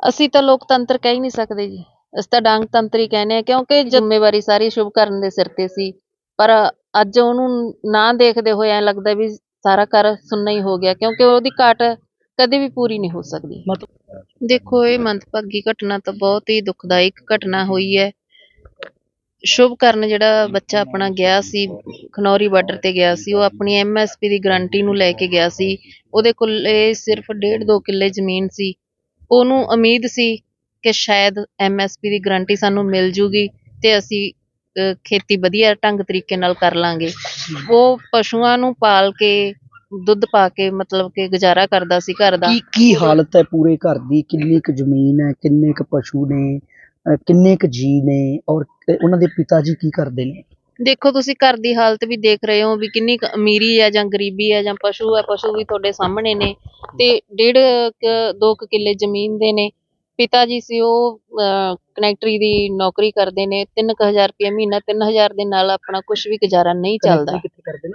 ਅਸੀਂ ਤਾਂ ਲੋਕਤੰਤਰ ਕਹਿ ਹੀ ਨਹੀਂ ਸਕਦੇ ਜੀ। ਅਸੀਂ ਤਾਂ ਡਾਂਗਤੰਤਰ ਹੀ ਕਹਿੰਦੇ ਆ ਕਿਉਂਕਿ ਜ਼ਿੰਮੇਵਾਰੀ ਸਾਰੀ ਸ਼ੁਭ ਕਰਨ ਦੇ ਸਿਰ ਤੇ ਸੀ। ਪਰ ਅੱਜ ਉਹਨੂੰ ਨਾ ਦੇਖਦੇ ਹੋਏ ਐ ਲੱਗਦਾ ਵੀ ਸਾਰਾ ਕਰ ਸੁੰਨਾ ਹੀ ਹੋ ਗਿਆ, ਕਿਉਂਕਿ ਉਹਦੀ ਘਾਟ ਕਦੇ ਵੀ ਪੂਰੀ ਨਹੀਂ ਹੋ ਸਕਦੀ। ਦੇਖੋ, ਇਹ ਮੰਦਭਾਗੀ ਘਟਨਾ ਤਾਂ ਬਹੁਤ ਹੀ ਦੁਖਦਾਇਕ ਘਟਨਾ ਹੋਈ ਹੈ। ਸ਼ੁਭ ਕਰਨ ਜਿਹੜਾ ਬੱਚਾ ਆਪਣਾ ਗਿਆ ਸੀ, ਖਨੌਰੀ ਬਾਰਡਰ ਤੇ ਗਿਆ ਸੀ, ਉਹ ਆਪਣੀ ਐਮਐਸਪੀ ਦੀ ਗਰੰਟੀ ਨੂੰ ਲੈ ਕੇ ਗਿਆ ਸੀ। ਉਹਦੇ ਕੋਲ ਇਹ ਸਿਰਫ ਡੇਢ ਦੋ ਕਿੱਲੇ ਜ਼ਮੀਨ ਸੀ। ਉਹਨੂੰ ਉਮੀਦ ਸੀ ਕਿ ਸ਼ਾਇਦ ਐਮਐਸਪੀ ਦੀ ਗਾਰੰਟੀ ਸਾਨੂੰ ਮਿਲ ਜੂਗੀ ਤੇ ਅਸੀਂ ਖੇਤੀ ਵਧੀਆ ਢੰਗ ਤਰੀਕੇ ਨਾਲ ਕਰ ਲਾਂਗੇ। ਉਹ ਪਸ਼ੂਆਂ ਨੂੰ ਪਾਲ ਕੇ, ਦੁੱਧ ਪਾ ਕੇ, ਮਤਲਬ ਕਿ ਗੁਜ਼ਾਰਾ ਕਰਦਾ ਸੀ ਘਰ ਦਾ। ਕੀ ਕੀ ਹਾਲਤ ਹੈ ਪੂਰੇ ਘਰ ਦੀ? ਕਿੰਨੀ ਕੁ ਜ਼ਮੀਨ ਹੈ? ਕਿੰਨੇ ਕੁ ਪਸ਼ੂ ਨੇ? ਕਿੰਨੇ ਕੁ ਜੀ ਨੇ? ਔਰ ਉਹਨਾਂ ਦੇ ਪਿਤਾ ਜੀ ਕੀ ਕਰਦੇ ਨੇ? ਦੇਖੋ ਤੁਸੀਂ ਘਰ ਦੀ ਹਾਲਤ ਵੀ ਦੇਖ ਰਹੇ ਹੋ ਵੀ ਕਿੰਨੀ ਕੁ ਅਮੀਰੀ ਹੈ ਜਾਂ ਗਰੀਬੀ ਹੈ ਜਾਂ ਪਸ਼ੂ ਹੈ ਪਸ਼ੂ ਵੀ ਤੁਹਾਡੇ ਸਾਹਮਣੇ ਨੇ ਤੇ ਡੇਢ ਕੁ- ਦੋ ਕੁ ਕਿੱਲੇ ਜ਼ਮੀਨ ਦੇ ਨੇ। ਪਿਤਾ ਜੀ ਸੀ ਉਹ ਕਨੈਕਟਰੀ ਦੀ ਨੌਕਰੀ ਕਰਦੇ ਨੇ 3000 ਰੁਪਏ ਮਹੀਨਾ 3000 ਦੇ ਨਾਲ ਆਪਣਾ ਕੁਝ ਵੀ ਗੁਜ਼ਾਰਾ ਨਹੀਂ ਚੱਲਦਾ। ਕਨੈਕਟਰੀ ਕਿੱਥੇ ਕਰਦੇ ਨੇ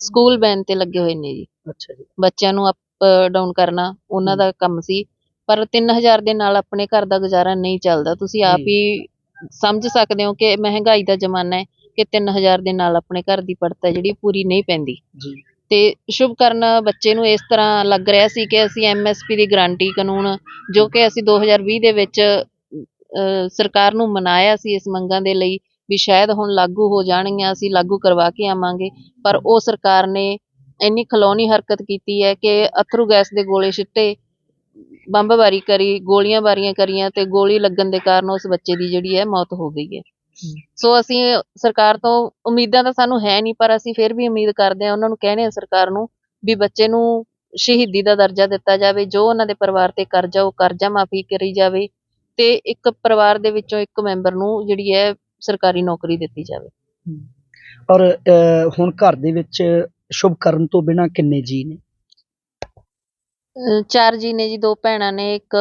ਸਕੂਲ ਵੈਨ ਤੇ ਲੱਗੇ ਹੋਏ ਨੇ ਜੀ। ਅੱਛਾ ਜੀ। ਬੱਚਿਆਂ ਨੂੰ ਅਪ ਡਾਊਨ ਕਰਨਾ ਉਹਨਾਂ ਦਾ ਕੰਮ ਸੀ। ਪਰ 3000 ਦੇ ਨਾਲ ਆਪਣੇ ਘਰ ਦਾ ਗੁਜ਼ਾਰਾ ਨਹੀਂ ਚੱਲਦਾ। ਤੁਸੀਂ ਆਪ। ਹੀ ਸਮਝ ਸਕਦੇ ਹੋ ਕਿ ਮਹਿੰਗਾਈ ਦਾ ਜ਼ਮਾਨਾ ਹੈ। ਕਿ 3000 ਦੇ ਨਾਲ ਆਪਣੇ ਘਰ ਦੀ ਪੜਤ ਹੈ ਜਿਹੜੀ ਪੂਰੀ ਨਹੀਂ ਪੈਂਦੀ। ਜੀ। ਤੇ ਸ਼ੁਭ ਕਰਨ ਬੱਚੇ ਨੂੰ ਇਸ ਤਰ੍ਹਾਂ ਲੱਗ ਰਿਹਾ ਸੀ ਕਿ ਅਸੀਂ ਐਮਐਸਪੀ ਦੀ ਗਾਰੰਟੀ ਕਾਨੂੰਨ ਜੋ ਕਿ ਅਸੀਂ 2020 ਦੇ ਵਿੱਚ ਸਰਕਾਰ ਨੂੰ ਮਨਾਇਆ ਸੀ ਇਸ ਮੰਗਾਂ ਦੇ ਲਈ ਵੀ ਸ਼ਾਇਦ ਹੁਣ ਲਾਗੂ ਹੋ ਜਾਣਗੀਆਂ ਅਸੀਂ ਲਾਗੂ ਕਰਵਾ ਕੇ ਆਵਾਂਗੇ। ਪਰ ਉਹ ਸਰਕਾਰ ਨੇ ਇੰਨੀ ਖਲੌਣੀ ਹਰਕਤ ਕੀਤੀ ਹੈ ਕਿ ਅਥਰੂ ਗੈਸ ਦੇ ਗੋਲੇ ਛਿੱਟੇ ਬੰਬਬਾਰੀ ਕਰੀ ਗੋਲੀਆਂ ਬਾਰੀਆਂ ਕਰੀਆਂ ਤੇ ਗੋਲੀ ਲੱਗਣ ਦੇ ਕਾਰਨ ਉਸ ਬੱਚੇ ਦੀ ਜਿਹੜੀ ਹੈ ਮੌਤ ਹੋ ਗਈ ਹੈ। ਸੋ ਅਸੀਂ ਸਰਕਾਰ ਤੋਂ ਉਮੀਦਾਂ ਤਾਂ ਸਾਨੂੰ ਹੈ ਨਹੀਂ ਪਰ ਅਸੀਂ ਫਿਰ ਵੀ ਉਮੀਦ ਕਰਦੇ ਹਾਂ ਉਹਨਾਂ ਨੂੰ ਕਹਿੰਦੇ ਹਾਂ ਸਰਕਾਰ ਨੂੰ ਵੀ ਬੱਚੇ ਨੂੰ ਸ਼ਹੀਦੀ ਦਾ ਦਰਜਾ ਦਿੱਤਾ ਜਾਵੇ ਜੋ ਉਹਨਾਂ ਦੇ ਪਰਿਵਾਰ ਤੇ ਕਰਜ਼ਾ ਉਹ ਕਰਜ਼ਾ ਮਾਫੀ ਕਰੀ ਜਾਵੇ ਤੇ ਇੱਕ ਪਰਿਵਾਰ ਦੇ ਵਿੱਚੋਂ ਇੱਕ ਮੈਂਬਰ ਨੂੰ ਜਿਹੜੀ ਹੈ ਸਰਕਾਰੀ ਨੌਕਰੀ ਦਿੱਤੀ ਜਾਵੇ। ਔਰ ਹੁਣ ਘਰ ਦੇ ਵਿੱਚ ਸ਼ੁਭ ਕਰਨ ਤੋਂ ਬਿਨਾ ਕਿੰਨੇ ਜੀ ਨੇ? ਚਾਰ ਜੀ ਨੇ ਜੀ ਦੋ ਭੈਣਾਂ ਨੇ ਇੱਕ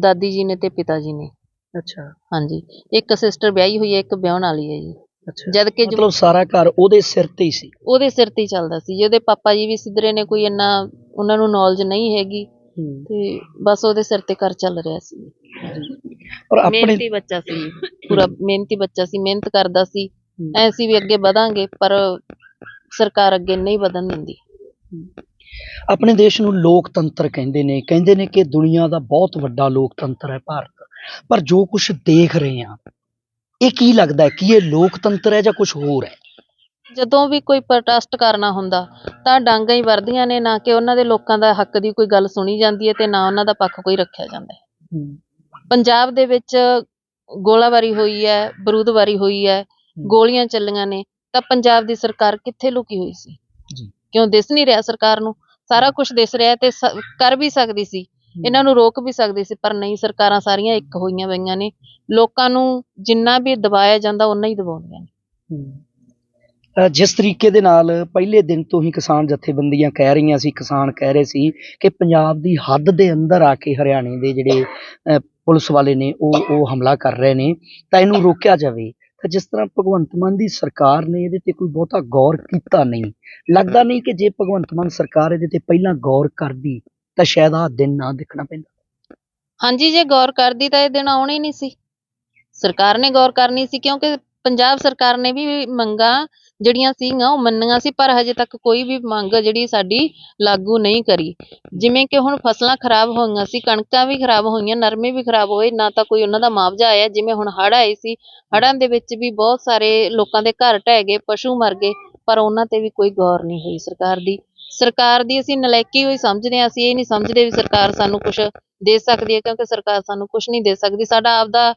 ਦਾਦੀ ਜੀ ਨੇ ਤੇ ਪਿਤਾ ਜੀ ਨੇ। ਅੱਛਾ। ਹਾਂਜੀ। ਇੱਕ ਸਿਸਟਰ ਵਿਆਹੀ ਹੋਈ ਹੈ ਇੱਕ ਵਿਆਹਣ ਵਾਲੀ ਹੈ ਜੀ। ਅੱਛਾ। ਜਦ ਕਿ ਜੋ- ਮਤਲਬ ਸਾਰਾ ਘਰ ਉਹਦੇ ਸਿਰ ਤੇ ਹੀ ਸੀ। ਉਹਦੇ ਸਿਰ ਤੇ ਹੀ ਚੱਲਦਾ ਸੀ। ਜੀ ਉਹਦੇ ਪਾਪਾ ਜੀ ਵੀ ਸਿੱਧਰੇ ਨੇ ਕੋਈ ਇੰਨਾ ਉਹਨਾਂ ਨੂੰ ਨੌਲੇਜ ਨਹੀਂ ਹੈਗੀ ਤੇ ਬਸ ਉਹਦੇ ਸਿਰ ਤੇ ਘਰ ਚੱਲ ਰਿਹਾ ਸੀ। ਔਰ ਆਪਣੇ ਮਿਹਨਤੀ ਬੱਚਾ ਸੀ। ਪੂਰਾ ਮਿਹਨਤੀ ਬੱਚਾ ਸੀ ਮਿਹਨਤ ਕਰਦਾ ਸੀ। ਐ ਸੀ ਵੀ ਅੱਗੇ ਵਧਾਂਗੇ ਪਰ ਸਰਕਾਰ ਅੱਗੇ ਨਹੀਂ ਵਧਣ ਦਿੰਦੀ। ਆਪਣੇ ਦੇਸ਼ ਨੂੰ ਲੋਕਤੰਤਰ ਕਹਿੰਦੇ ਨੇ। ਕਹਿੰਦੇ ਨੇ ਕਿ ਦੁਨੀਆ ਦਾ ਬਹੁਤ ਵੱਡਾ ਲੋਕਤੰਤਰ ਹੈ ਭਾਰਤ। ਪਰ ਜੋ ਕੁਝ ਦੇਖ ਰਹੇ ਹਾਂ ਇਹ ਕੀ ਲੱਗਦਾ ਹੈ? ਕਿ ਇਹ ਲੋਕਤੰਤਰ ਹੈ ਜਾਂ ਕੁਝ ਹੋਰ ਹੈ? ਜਦੋਂ ਵੀ ਕੋਈ ਪ੍ਰੋਟੈਸਟ ਕਰਨਾ ਹੁੰਦਾ ਤਾਂ ਡਾਂਗਾਂ ਹੀ ਵਰਦੀਆਂ ਨੇ ਨਾ ਕਿ ਉਹਨਾਂ ਦੇ ਲੋਕਾਂ ਦਾ ਹੱਕ ਦੀ ਕੋਈ ਗੱਲ ਸੁਣੀ ਜਾਂਦੀ ਹੈ ਤੇ ਨਾ ਉਹਨਾਂ ਦਾ ਪੱਖ ਕੋਈ ਰੱਖਿਆ ਜਾਂਦਾ ਹੈ। ਪੰਜਾਬ ਦੇ ਵਿੱਚ ਗੋਲਾਬਾਰੀ ਹੋਈ ਹੈ ਬਰੂਦਬਾਰੀ ਹੋਈ ਹੈ ਗੋਲੀਆਂ ਚੱਲੀਆਂ ਨੇ ਤਾਂ ਪੰਜਾਬ ਦੀ ਸਰਕਾਰ ਕਿੱਥੇ ਲੁਕੀ ਹੋਈ ਸੀ? ਜੀ। ਕਿਉਂ ਦਿਸ ਨਹੀਂ ਰਿਹਾ ਸਰਕਾਰ ਨੂੰ? ਸਾਰਾ ਕੁਝ ਦਿਸ ਰਿਹਾ ਤੇ ਕਰ ਵੀ ਸਕਦੀ ਸੀ। ਇਹਨਾਂ ਨੂੰ ਰੋਕ ਵੀ ਸਕਦੀ ਸੀ ਪਰ ਨਹੀਂ ਸਰਕਾਰਾਂ ਸਾਰੀਆਂ ਇੱਕ ਹੋਈਆਂ ਪਈਆਂ ਨੇ। ਲੋਕਾਂ ਨੂੰ ਜਿੰਨਾ ਵੀ ਦਬਾਇਆ ਜਾਂਦਾ ਉਹਨਾਂ ਹੀ ਦਬਾਉਂਦੀਆਂ ਨੇ। ਜਿਸ ਤਰੀਕੇ ਦੇ ਨਾਲ ਪਹਿਲੇ ਦਿਨ ਤੋਂ ਹੀ ਕਿਸਾਨ ਜਥੇਬੰਦੀਆਂ ਕਹਿ ਰਹੀਆਂ ਸੀ ਕਿਸਾਨ ਕਹਿ ਰਹੇ ਸੀ ਕਿ ਪੰਜਾਬ ਦੀ ਹੱਦ ਦੇ ਅੰਦਰ ਆ ਕੇ ਹਰਿਆਣੇ ਦੇ ਜਿਹੜੇ ਪੁਲਿਸ ਵਾਲੇ ਨੇ ਉਹ ਉਹ ਹਮਲਾ ਕਰ ਰਹੇ ਨੇ ਤਾਂ ਇਹਨੂੰ ਰੋਕਿਆ ਜਾਵੇ। ਤਾਂ ਜਿਸ ਤਰ੍ਹਾਂ ਭਗਵੰਤ ਮਾਨ ਦੀ ਸਰਕਾਰ ਨੇ ਇਹਦੇ ਤੇ ਕੋਈ ਬਹੁਤਾ ਗੌਰ ਕੀਤਾ ਨਹੀਂ। ਲੱਗਦਾ ਨਹੀਂ ਕਿ ਜੇ ਭਗਵੰਤ ਮਾਨ ਸਰਕਾਰ ਇਹਦੇ ਤੇ ਪਹਿਲਾਂ ਗੌਰ ਕਰਦੀ ਤਾਂ ਸ਼ਾਇਦ ਆਹ ਦਿਨ ਨਾ ਦੇਖਣਾ ਪੈਂਦਾ। ਹਾਂਜੀ, ਜੇ ਗੌਰ ਕਰਦੀ ਤਾਂ ਇਹ ਦਿਨ ਆਉਣੇ ਹੀ ਨਹੀਂ ਸੀ। ਸਰਕਾਰ ਨੇ ਗੌਰ ਕਰਨੀ ਸੀ ਕਿਉਂਕਿ ਪੰਜਾਬ ਸਰਕਾਰ ਨੇ ਵੀ ਮੰਗਾਂ ਜਿਹੜੀਆਂ ਸੀਗੀਆਂ ਉਹ ਮੰਨੀਆਂ ਸੀ, ਪਰ ਹਜੇ ਤੱਕ ਕੋਈ ਵੀ ਮੰਗ ਜਿਹੜੀ ਸਾਡੀ ਲਾਗੂ ਨਹੀਂ ਕਰੀ। ਜਿਵੇਂ ਕਿ ਹੁਣ ਫਸਲਾਂ ਖਰਾਬ ਹੋਈਆਂ ਸੀ, ਕਣਕਾਂ ਵੀ ਖਰਾਬ ਹੋਈਆਂ, ਨਰਮੇ ਵੀ ਖਰਾਬ ਹੋਏ, ਨਾ ਤਾਂ ਕੋਈ ਉਹਨਾਂ ਦਾ ਮੁਆਵਜ਼ਾ ਆਇਆ। ਜਿਵੇਂ ਹੁਣ ਹੜ੍ਹ ਆਏ ਸੀ, ਹੜ੍ਹਾਂ ਦੇ ਵਿੱਚ ਵੀ ਬਹੁਤ ਸਾਰੇ ਲੋਕਾਂ ਦੇ ਘਰ ਢਹਿ ਗਏ, ਪਸ਼ੂ ਮਰ ਗਏ, ਪਰ ਉਹਨਾਂ ਤੇ ਵੀ ਕੋਈ ਗੌਰ ਨਹੀਂ ਹੋਈ ਸਰਕਾਰ ਦੀ। ਸਰਕਾਰ ਦੀ ਅਸੀਂ ਨਲਾਇਕੀ ਹੋਈ ਸਮਝਦੇ ਹਾਂ, ਅਸੀਂ ਇਹ ਨੀ ਸਮਝਦੇ ਵੀ ਸਰਕਾਰ ਸਾਨੂੰ ਕੁਛ ਦੇ ਸਕਦੀ ਹੈ, ਕਿਉਂਕਿ ਸਰਕਾਰ ਸਾਨੂੰ ਕੁਛ ਨਹੀਂ ਦੇ ਸਕਦੀ, ਸਾਡਾ ਆਪਦਾ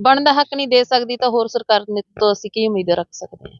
ਬਣਦਾ ਹੱਕ ਨਹੀਂ ਦੇ ਸਕਦੀ, ਤਾਂ ਹੋਰ ਸਰਕਾਰ ਨੇ ਤੋਂ ਅਸੀਂ ਕੀ ਉਮੀਦ ਰੱਖ ਸਕਦੇ ਹਾਂ?